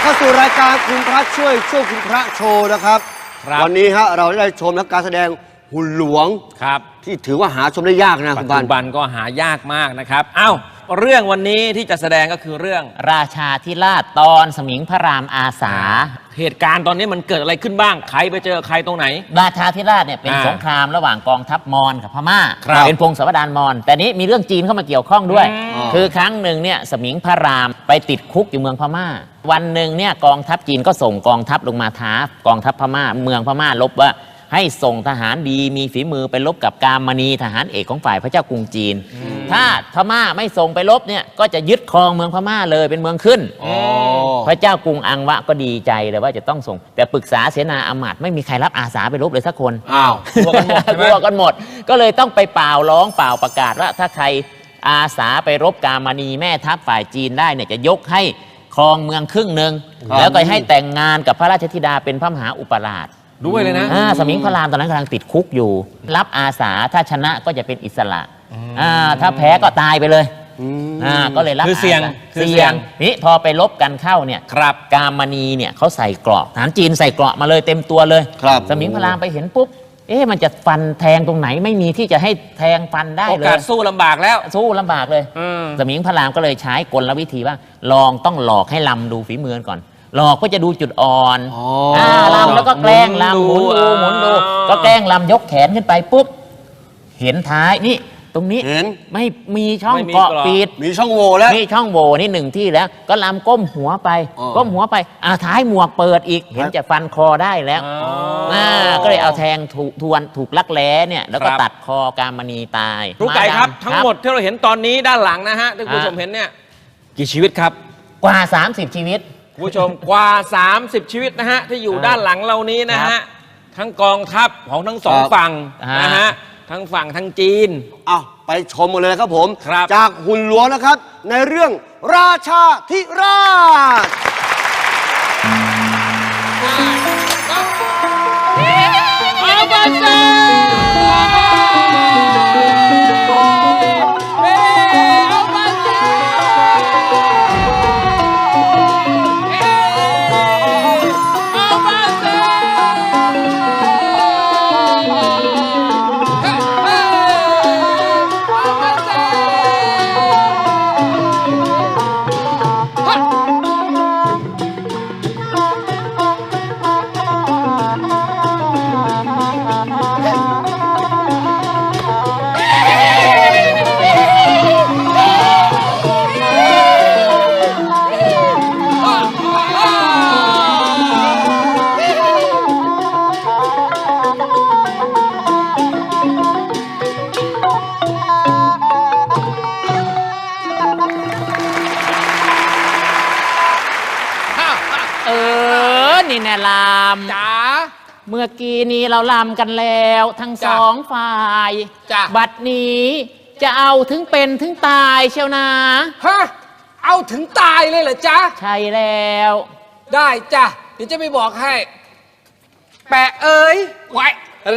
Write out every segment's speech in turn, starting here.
เข้าสู่รายการคุณพระช่วยช่วยคุณพระโชว์นะครับ ครับ วันนี้ฮะเราได้ชมและการแสดงหุ่นหลวงครับ ที่ถือว่าหาชมได้ยากนะปัคุจณบาจุน บันก็หายากมากนะครับ เอ้า เรื่องวันนี้ที่จะแสดงก็คือเรื่องราชาธิราชตอนสมิงพระรามอาสา เหตุการณ์ตอนนี้มันเกิดอะไรขึ้นบ้าง ใครไปเจอใครตรงไหน ราชาธิราชเนี่ยเป็นอ่าสงครามระหว่างกองทัพมอญกับพม่า ครับเป็นพงศาวดารมอญแต่นี้มีเรื่องจีนเข้ามาเกี่ยวข้องด้วย อืม คือครั้งหนึ่งเนี่ยสมิงพระรามไปติดคุกอยู่เมืองพม่า วันหนึ่งเนี่ยกองทัพจีนก็ส่งกองทัพลงมาท้ากองทัพพม่า เมืองพม่าลบว่า ให้ส่งทหารดีมีฝีมือไปลบกับกามณีทหารเอกของฝ่ายพระเจ้ากรุงจีน ถ้าพม่าไม่ส่งไปลบเนี่ยก็จะยึดครองเมืองพม่าเลยเป็นเมืองขึ้น อ๋อ พระเจ้ากรุงอังวะก็ดีใจเลยว่าจะต้องส่ง แต่ปรึกษาเสนาอามาตย์ไม่มีใครรับอาสาไปรบเลยสักคนอ้าวกลัวกันหมดใช่ไหม กลัวกันหมด ก็เลยต้องไปเป่าร้องเป่าประกาศว่าถ้าใครอาสาไปรบกามณีแม่ทัพฝ่ายจีนได้เนี่ยจะยกให้ครองเมืองครึ่งหนึ่งครับ แล้วก็ให้แต่งงานกับพระราชธิดาเป็นพระมหาอุปราช ด้วยเลยนะ อ่าสมิงพระรามตอนนั้นกำลังติดคุกอยู่ รับอาสาถ้าชนะก็จะเป็นอิสระ อ่าถ้าแพ้ก็ตายไปเลยอืมอ่าก็เลยรับคือเสี่ยงาสาคือเสี่เสี่ยยง งนี่พอไปลบกันเข้าเนี่ยครับกามณีเนี่ยเขาใส่เกราะทหารจีนใส่เกราะมาเลยเต็มตัวเลยครับสมิงพระรามไปเห็นปุ๊บ เอ๊ะมันจะฟันแทงตรงไหนไม่มีที่จะให้แทงฟันได้โอเลกาสยสู้ลำบากแล้ว สู้ลำบากเลย อืม สมิงพระรามก็เลยใช้กลวิธีว่าลองต้องหลอกให้ลำดูฝีมือก่อน หลอกก็จะดูจุดอ่อนอ๋ออ่าลำแล้วก็แกล้งลำหหมุมุนนดูดูหมุนดูอ๋อก็แกล้งลำยกแขนขึ้นไปปุ๊บ เห็นท้ายนี่ ตรงนี้เห็น ไม่มีช่องไม่มีเกาะเกราะปิด มีช่องโหว่แล้ว นี่ช่องโหว่นี่หนึ่งที่แล้ว ก็ลำก้มหัวไป อ๋อก้มหัวไปอ่าท้ายหมวกเปิดอีก เห็นจะฟันคอได้แล้วอ๋ออ่าก็เลยเอาแทงถูกทวนถูกลักแร้เนี่ยแล้วก็ครับ ตัดคอกามณีตายครูไก่ครับาดำทั้งหมดที่เราเห็นตอนนี้ด้านหลังนะฮะที่คุณผู้ชมฮะเห็นเนี่ยกี่ชีวิตครับกว่า 30 ชีวิต คุณผู้ชม กว่า 30 ชีวิตนะฮะที่อยู่ด้านหลังเรานี้นะครัฮะบทั้งกองทัพของทั้งสองครับ ฝั่งฮะนะฮะ ทั้งฝั่งทั้งจีนอ้าวไปชมกันเลยครับผม ครับ จากหุ่นหลวงนะครับ ในเรื่องราชาธิราช เอ อนี่แน่ลามจ๋า เมื่อกี้นี้เราลำกันแล้ว ทั้งสจ้ะองฝ่ายจ้ะ บัดนี้จะเอาถึงเป็นถึงตายเชียวนะ ฮะเอาถึงตายเลยเหรอจ๊ะ ใช่แล้ว ได้จ้ะเดี๋ยวจะไปบอกให้ แปะเอ้ย ไว้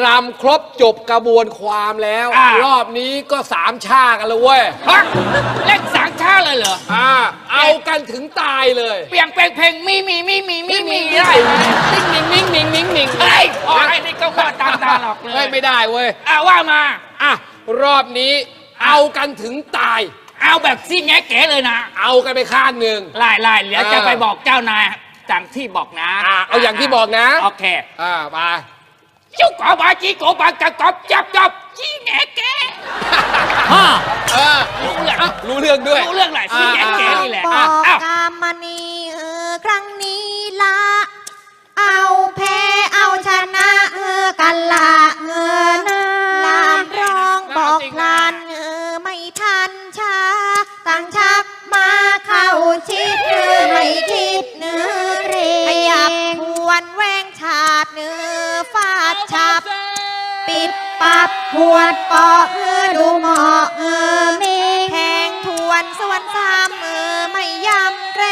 รำครบจบกระบวนความแล้ว อะ รอบนี้ก็สามชากันแล้วเว้ยฮะเล่นสังชาเลยเหรอ อ่าเอากันถึงตายเลย เปลี่ยงเพลงเพลงมีมีมีมีมีมี โอ้ยนี่ก็ว่าตามตาหรอกเลเฮ้ยยไม่ได้เว้ย อะว่ามา อะ รอบนี้เอากันถึงตาย เอาแบบซี่แงะเก๋เลยนะเอากันไปข้างหนึ่ง ไล่ไล่เดี๋ยวเออจะไปบอกเจ้านายจังที่บอกนะอะเอาอย่างที่บอกนะ โอเค อ่ามาจุกขอบาจีโกบากะกอบจับจับซี่แงะเก๋ฮ่าเออรู้เรื่องอะรู้เรื่องด้วย รู้เรื่องแหละซี่แงะเก๋ ปับหวดปอเออดูหมอเออเมแทงทวนสวนสามเออไม่ยำเกร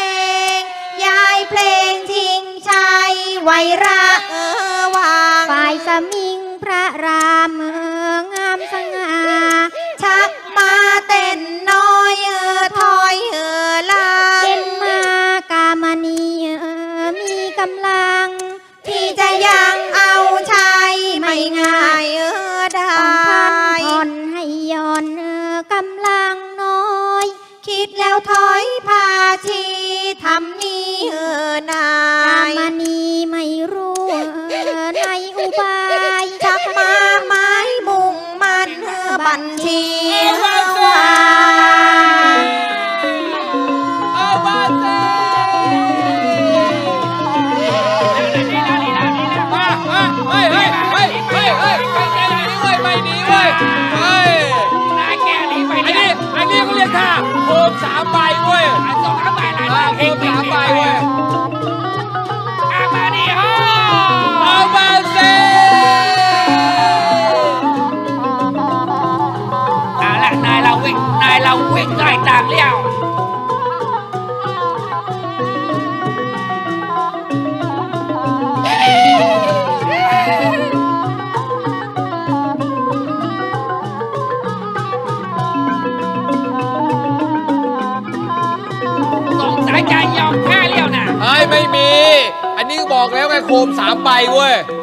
ง ยายเพลงชิงชัยไวรา กันทีว่าเอามาเซ่มามาเฮ้ยเฮ้ยเฮ้ยเฮ้ยเฮ้ยไม่หนีเว้ยไม่หนีเว้ยเฮ้ยนายแกหนีไปอันเนี่นี้ยอันนี้เขาเรียกท่าโคมสามใบเว้ยอันสองสามใบหลายใบอ่าโคมสาม บอกแล้วไงโคมสามใบเว้ยฝ่าย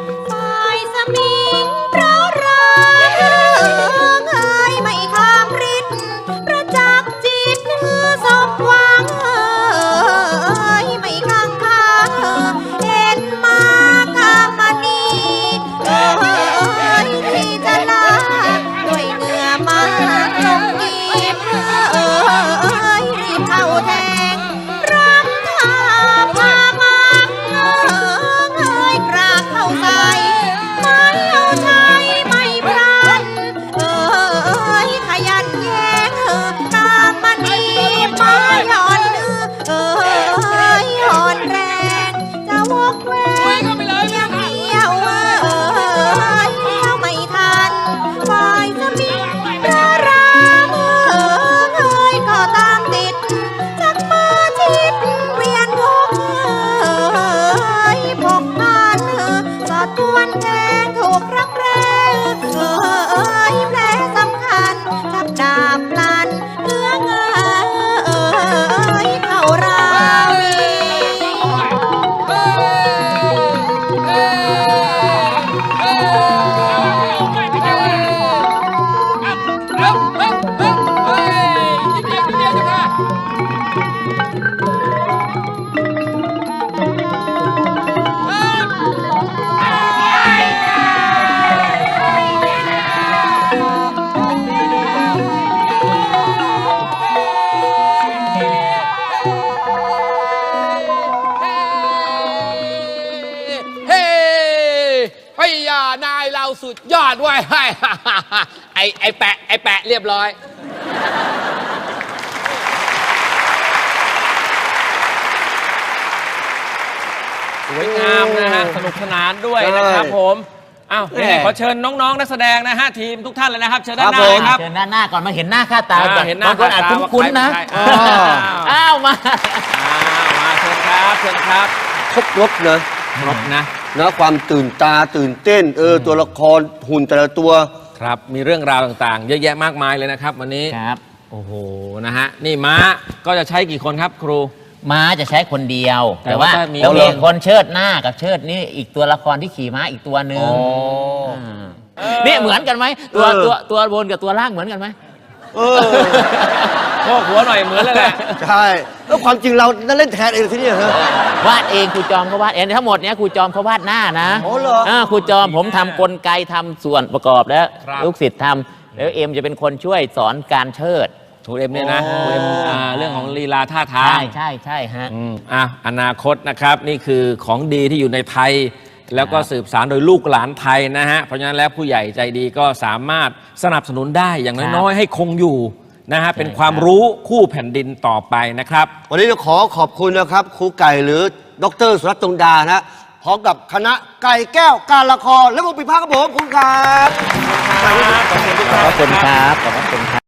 วนแทงถูกรัก สุดยอดเว้ยไอ้ไอ้ไอ้แปะไอ้แปะเรียบร้อย สวยงามนะฮะ สนุกสนานด้วยนะครับใช่ผมอ้าวแหม่ขอเชิญน้องๆนักแสดงนะฮะทีมทุกท่านเลยนะครับ เชิญด้านหครัน้าบผมเลยครับ เชิญด้านหน้าก่อนมาเห็นหน้าค่าตาอ่าก่อนเห็นหน้าบางคนอาจค่าตาคุ้นๆนะว่าใครเป็นใครอ้าวมาอ้าวมาเชิญครับเชิญครับครบรถนะครบนะ นะความตื่นตาตื่นเต้น เออ ตัวละครหุ่นแต่ละตัว ครับ มีเรื่องราวต่างๆ เยอะแยะมากมายเลยนะครับ วันนี้ ครับ โอ้โห นะฮะ นี่ม้าก็จะใช้กี่คนครับครู ม้าจะใช้คนเดียว แต่แต่ว่าว่าถ้ามี เรามีคนเชิดหน้ากับเชิดนี่อีกตัวละครที่ขี่ม้าอีกตัวหนึ่งอ๋อมนี่เหมือนกันไหมตัวเออ ตัวตัวบนกับตัวล่างเหมือนกันไหม เออ โอ้หัวหน่อยเหมือนเลยแหละ ใช่ แล้วความจริงเรานั่นเล่นแทนเองที่นี่ฮะ วาดเองครูจอมเขาวาดเองทั้งหมดเนี้ยครูจอมเขาวาดหน้านะโอ้เหรอาครูจอมผมทำกลไกทำส่วนประกอบแล้วครับ ลูกศิษย์ทำแล้วเอ็มจะเป็นคนช่วยสอนการเชิดครูเอ็มเนี่ยนะโอ้ครูเอ็มอ่าเรื่องของลีลาท่าทาง ใช่ใช่ใช่ฮะ อืมอะอนาคตนะครับนี่คือของดีที่อยู่ในไทย แล้วก็สืบสารโดยลูกหลานไทยนะฮะ เพราะฉะนั้นแล้วผู้ใหญ่ใจดีก็สามารถสนับสนุนได้อย่างครับ น้อยๆให้คงอยู่ นะฮะเป็นความครับรู้คู่แผ่นดินต่อไปนะครับ วันนี้เราขอขอบคุณนะครับครูไก่หรือดรสุรัตน์ตรงดานะฮะพร้อมกับคณะไก่แก้วการละครและวงปีพาครับผมขอบคุณครับ ขอบคุณครับ ขอบคุณครับ